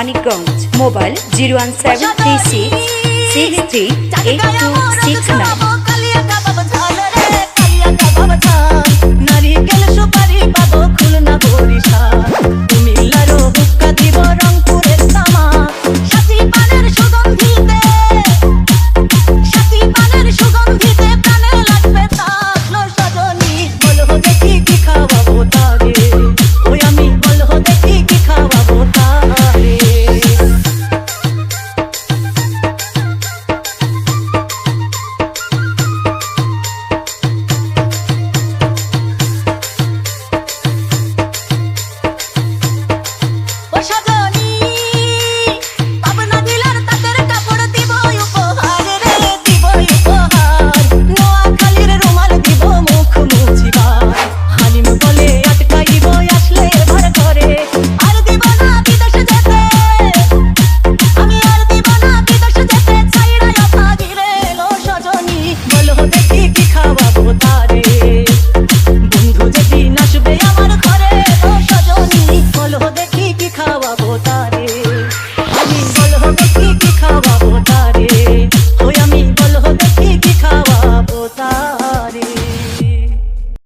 Manikganj mobile zero one seven three six six three eight two six nine